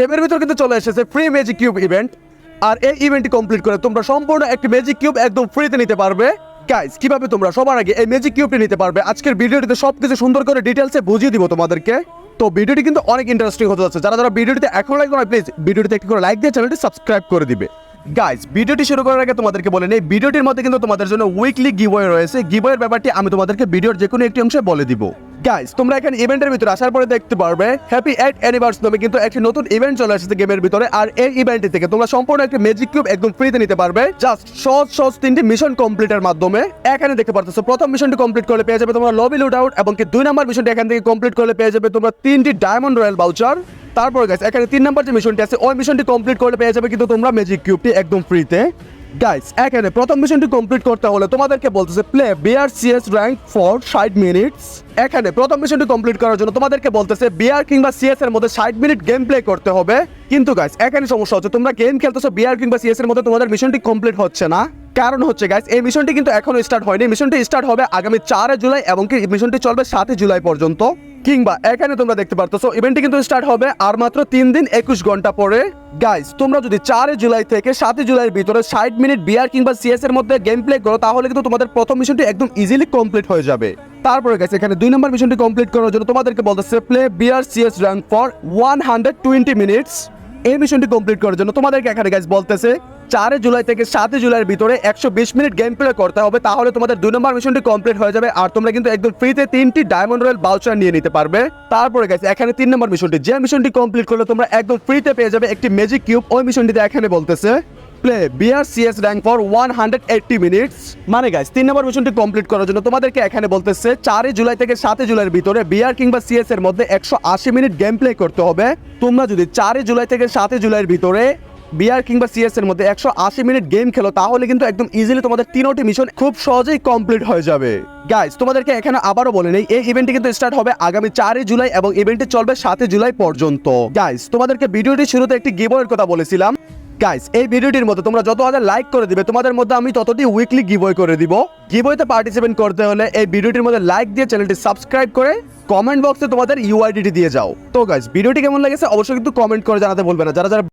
গেমের ভিতর কিন্তু চলে এসেছে ফ্রি ম্যাজিক কিউব ইভেন্ট আর এই ইভেন্টটি কমপ্লিট করে তোমরা সম্পূর্ণ একটি ম্যাজিক কিউব একদম ফ্রিতে নিতে পারবে। গাইস কীভাবে তোমরা সবার আগে এই ম্যাজিক কিউবটি নিতে পারবে? আজকের ভিডিওটিতে সবকিছু সুন্দর করে ডিটেলসে বুঝিয়ে দিব তোমাদেরকে। তো ভিডিওটি কিন্তু অনেক ইন্টারেস্টিং হতে যাচ্ছে। যারা যারা ভিডিওটিতে এখন লাইক করে প্লিজ ভিডিওটিতে একটি করে লাইক দিয়ে চ্যানেলটি সাবস্ক্রাইব করে দিবে। গাইস ভিডিওটি শুরু করার আগে তোমাদেরকে বলে নেই ভিডিওটির মধ্যে কিন্তু তোমাদের জন্য উইকলি গিভওয়ে রয়েছে। গিভওয়ের ব্যাপারটি আমি তোমাদেরকে ভিডিওর যে কোনো একটি অংশে বলে দিব। গাইস তোমরা এখানে ইভেন্টের ভিতরে আসার পরে দেখতে পারবে হ্যাপি এইট অ্যানিভার্স নামে কিন্তু একটি নতুন ইভেন্ট চলে এসেছে গেমের ভিতরে। আর এই ইভেন্টটি থেকে তোমরা সম্পূর্ণ একটি ম্যাজিক কিউব একদম ফ্রিতে নিতে পারবে। জাস্ট সহজ সহজ তিনটি মিশন কমপ্লিটের মাধ্যমে। এখানে দেখতে পারতেছো, প্রথম মিশনটি কমপ্লিট করলে পেয়ে যাবে তোমরা লবি লুট আউট এবং কি দুই নম্বর মিশনটি এখান থেকে কমপ্লিট করলে পেয়ে যাবে তোমরা তিনটি ডায়মন্ড রয়্যাল বাউচার তারপর গাইস এখানে তিন নম্বর যে মিশনটি আছে, ওই মিশনটি কমপ্লিট করলে পেয়ে যাবে কিন্তু তোমরা ম্যাজিক কিউবটি একদম ফ্রিতে গাইস এখানে প্রথম মিশনটি কমপ্লিট করতে হলে তোমাদেরকে বলতেছে play BR CS rank for ষাট মিনিটস এখানে প্রথম মিশনটি কমপ্লিট করার জন্য তোমাদেরকে বলতেছে বিআর কিংবা সিএস এর মধ্যে ষাট মিনিট গেম প্লে করতে হবে। কিন্তু গাইস এখানে সমস্যা হচ্ছে, তোমরা গেম খেলতেছো বিআর কিংবা সিএস এর মধ্যে তোমাদের মিশনটি কমপ্লিট হচ্ছে না। কারণ হচ্ছে গাইস এই মিশনটি কিন্তু এখনও স্টার্ট হয়নি। মিশনটি স্টার্ট হবে আগামী চারে জুলাই এবং কি মিশনটি চলবে সাতই জুলাই পর্যন্ত। কিংবা এখানে তোমরা দেখতে পারতেছো ইভেন্টটি কিন্তু স্টার্ট হবে আর মাত্র তিন দিন একুশ ঘণ্টা পরে। গাইস তোমরা যদি চারে জুলাই থেকে সাতই জুলাইয়ের ভিতরে ষাট মিনিট বিআর কিংবা সিএস এর মধ্যে গেম প্লে করো, তাহলে কিন্তু তোমাদের প্রথম মিশনটি একদম ইজিলি কমপ্লিট হয়ে যাবে। তারপরে গেছে এখানে দুই নম্বর মিশনটি কমপ্লিট করার জন্য তোমাদেরকে বলতেছে play BR CS rank for one hundred twenty minutes এই মিশনটি কমপ্লিট করার জন্য তোমাদেরকে এখানে গাইস বলতেছে চারে জুলাই থেকে সাতই জুলাইয়ের ভিতরে একশো বিশ মিনিট গেম প্লে করতে হবে, তাহলে তোমাদের দুই নম্বর মিশনটি কমপ্লিট হয়ে যাবে আর তোমরা কিন্তু একদম ফ্রিতে তিনটি ডায়মন্ড রয়্যাল বাউচার নিয়ে নিতে পারবে। তারপরে গেছে এখানে তিন নম্বর মিশনটি যে মিশনটি কমপ্লিট করলে তোমরা একদম ফ্রিতে পেয়ে যাবে একটি ম্যাজিক কিউব ওই মিশনটিতে এখানে বলতেছে play BR CS rank for one hundred eighty minutes মানে গাইস তিন নম্বর মিশনটি কমপ্লিট করার জন্য তোমাদেরকে এখানে বলতেছে চারই জুলাই থেকে সাতই জুলাইয়ের ভিতরে বিআর কিংবা সিএস এর মধ্যে একশো আশি মিনিট গেম প্লে করতে হবে। তোমরা যদি চারই জুলাই থেকে সাতই জুলাইয়ের ভিতরে বিআর কিংবা সিএস এর মধ্যে একশো আশি মিনিট গেম খেলো, তাহলে কিন্তু একদম ইজিলি তোমাদের তিনোটি মিশন খুব সহজেই কমপ্লিট হয়ে যাবে। গাইস তোমাদেরকে এখানে আবারও বলে নেই, এই ইভেন্টটি কিন্তু স্টার্ট হবে আগামী চারই জুলাই এবং ইভেন্টটি চলবে সাতই জুলাই পর্যন্ত। গাইস তোমাদেরকে ভিডিওটি শুরুতে একটি গিভওয়ের কথা বলেছিলাম। গাইস এই ভিডিওটির মধ্যে তোমরা যত হাজার লাইক করে দিবে, তোমাদের মধ্যে আমি ততটি উইকলি গিভওয়ে করে দিব। গিভওয়েতে পার্টিসিপেট করতে হলে এই ভিডিওটির মধ্যে লাইক দিয়ে চ্যানেলটি সাবস্ক্রাইব করে কমেন্ট বক্সে তোমাদের ইউআইডিটি দিয়ে যাও। তো গাইস ভিডিওটি কেমন লেগেছে অবশ্যই কিন্তু কমেন্ট করে জানাতে বলবে না। যারা যারা